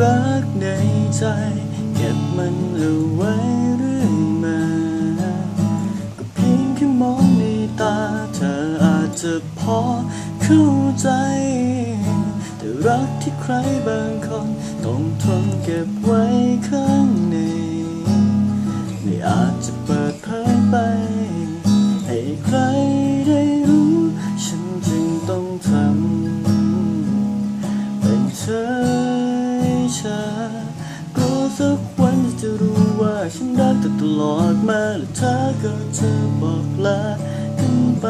รักในใจ เก็บมันเอาไว้เรื่อยมา ก็เพียงแค่มองในตา เธออาจจะพอเข้าใจ แต่รักที่ใครบางคน ต้องทนเก็บไว้ข้างใน ฉันรักเธอตลอดมาและเธอก็จะบอกลากันไป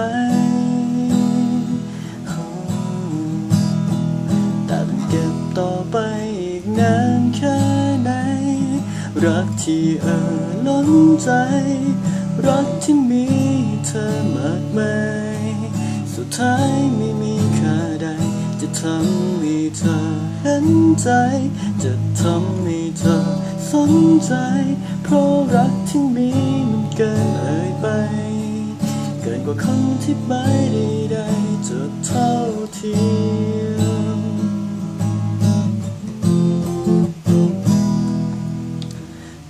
แต่ต้องเก็บต่อไปอีกนานแค่ไหน รักที่เอ่อล้นใจ รักที่มีเธอมากมายสุดท้ายไม่มีค่าใด จะทำให้เธอเห็นใจ จะทำให้เธอ สนใจ เพราะรักที่มีมันเกินเอ่ยไป เกินกว่าคำที่บายใดๆจะเท่าเทียม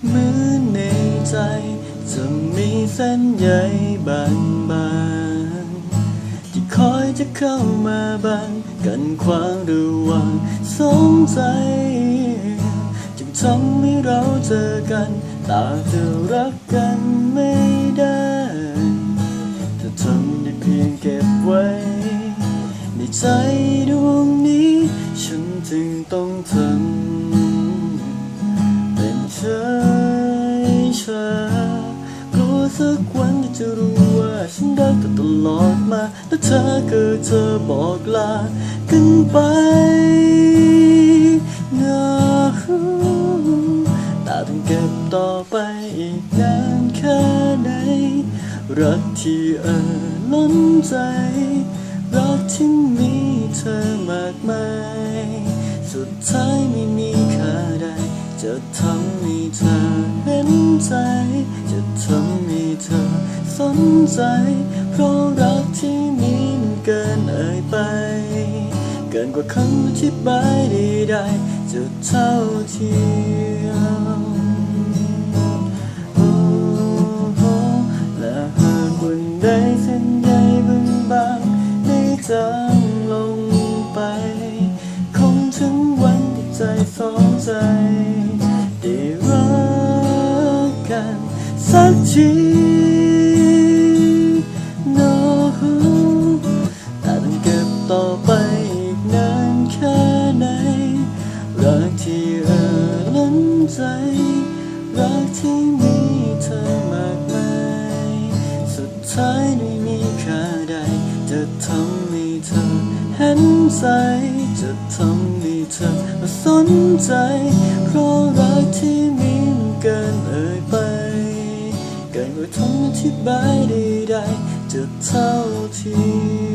เหมือนในใจจะมีเส้นใยบางๆที่คอยจะเข้ามาบังกันขวางระหว่างสองใจ ทำให้เราเจอกันต่างจะรักกันไม่ได้จะทำได้เพียงเก็บไว้ ในใจดวงนี้ ฉันจึงต้องทำเป็นเฉยชากลัวสักวันที่จะรู้ว่าฉันรักเธอตลอดมาแล้วเธอก็จะบอกลากันไปนะแต่ต้องเก็บต่อไปอีกนานแค่ไหน รักที่เอ่อล้นใจ รักที่มีเธอมากมาย สุดท้ายไม่มีค่าใด จะทำให้เธอเห็นใจ จะทำให้เธอสนใจ เพราะรักที่มีมันเกินเอ่ยไป เกินกว่าคำอธิบายใดๆจะเท่าที่ ใจ ได้รักกันสักทีโน้แต่ต้องเก็บต่อไปอีกนานแค่ไหน รักที่เออล้นใจ รักที่มีเธอมากมาย สุดท้ายไม่มีค่าใด จะทำให้เธอเห็นใจ จะทำ เธอสนใจ เพราะรักที่มีมันเกินเอ่ยไปเกินกว่าคำอธิบายใดๆจะเท่าที่